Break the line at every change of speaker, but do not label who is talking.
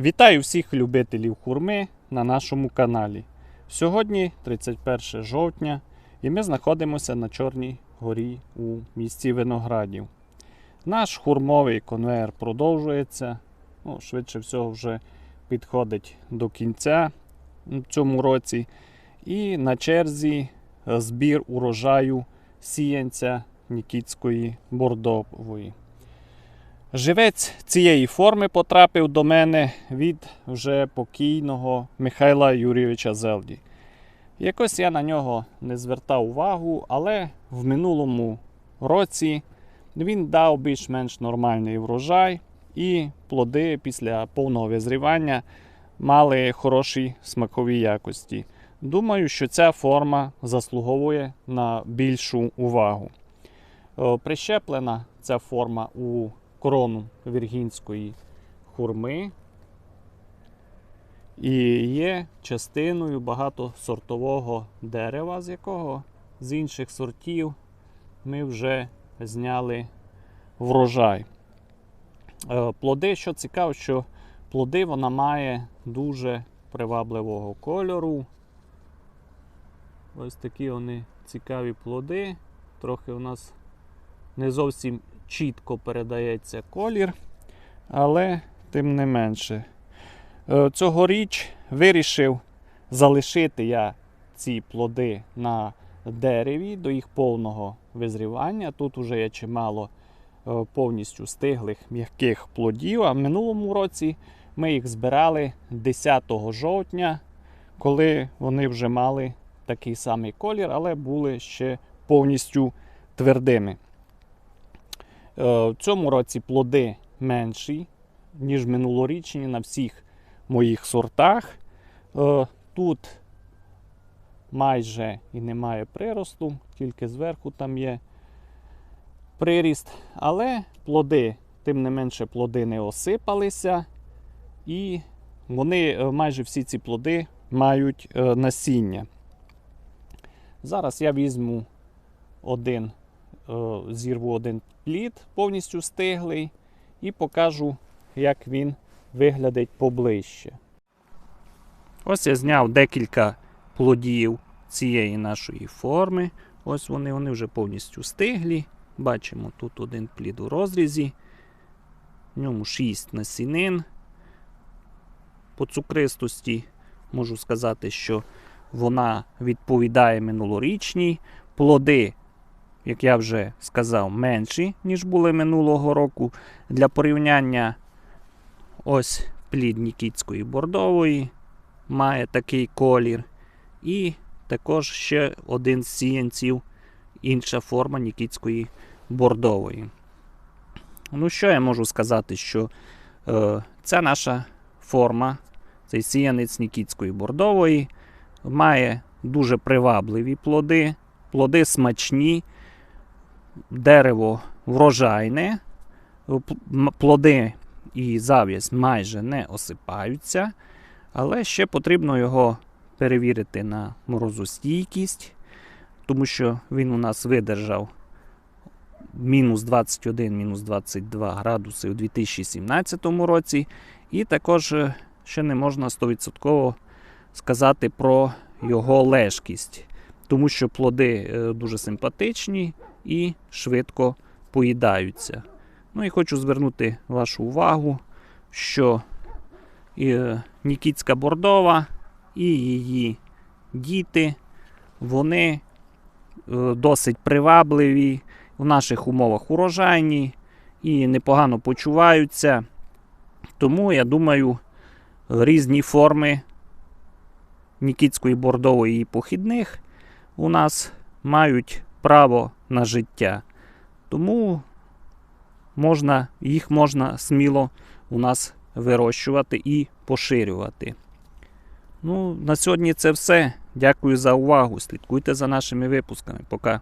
Вітаю всіх любителів хурми на нашому каналі. Сьогодні 31 жовтня, і ми знаходимося на Чорній горі у місті Виноградів. Наш хурмовий конвейер продовжується. Ну, швидше всього, вже підходить до кінця в цьому році. І на черзі збір урожаю сіянця Нікітської бордової. Живець цієї форми потрапив до мене від вже покійного Михайла Юрійовича Зелді. Якось я на нього не звертав увагу, але в минулому році він дав більш-менш нормальний врожай, і плоди після повного визрівання мали хороші смакові якості. Думаю, що ця форма заслуговує на більшу увагу. Е, Прищеплена ця форма у корону віргінської хурми і є частиною багатосортового дерева, з якого з інших сортів ми вже зняли врожай. Е, Плоди, що цікаво, що плоди вона має дуже привабливого кольору. Ось такі вони цікаві плоди. Трохи у нас не зовсім чітко передається колір, але тим не менше. Е, Цьогоріч вирішив залишити я ці плоди на дереві до їх повного визрівання. Тут вже є чимало е, повністю стиглих м'яких плодів. А в минулому році ми їх збирали 10 жовтня, коли вони вже мали такий самий колір, але були ще повністю твердими. Е, В цьому році плоди менші, ніж минулорічні на всіх моїх сортах. Е, Тут майже і немає приросту, тільки зверху там є приріст. Але плоди, тим не менше, плоди не осипалися. І вони, е, майже всі ці плоди мають насіння. Зараз я візьму один зірву один плід повністю стиглий і покажу, як він виглядить поближче. Ось я зняв декілька плодів цієї нашої форми. Ось вони, вони вже повністю стиглі. Бачимо тут один плід у розрізі. В ньому 6 насінин. По цукристості можу сказати, що вона відповідає минулорічній. Плоди як я вже сказав, менші, ніж були минулого року. Для порівняння ось плід Нікітської бордової має такий колір. І також ще один з сіянців, інша форма Нікітської бордової. Ну, що я можу сказати, що е, ця наша форма, цей сіянець Нікітської бордової, має дуже привабливі плоди, плоди смачні дерево врожайне, плоди і зав'язь майже не осипаються, але ще потрібно його перевірити на морозостійкість, тому що він у нас видержав мінус 21, мінус 22 градуси у 2017 році. І також е, ще не можна 100% сказати про його лежкість, тому що плоди е, дуже симпатичні і швидко поїдаються. Ну і хочу звернути вашу увагу, що е, Нікітська бордова і її діти, вони е, досить привабливі, в наших умовах урожайні і непогано почуваються. Тому, я думаю, різні форми Нікітської бордової і похідних у нас мають право на життя. Тому можна, їх можна сміло у нас вирощувати і поширювати. Ну, На сьогодні це все. Дякую за увагу. Слідкуйте за нашими випусками. Пока.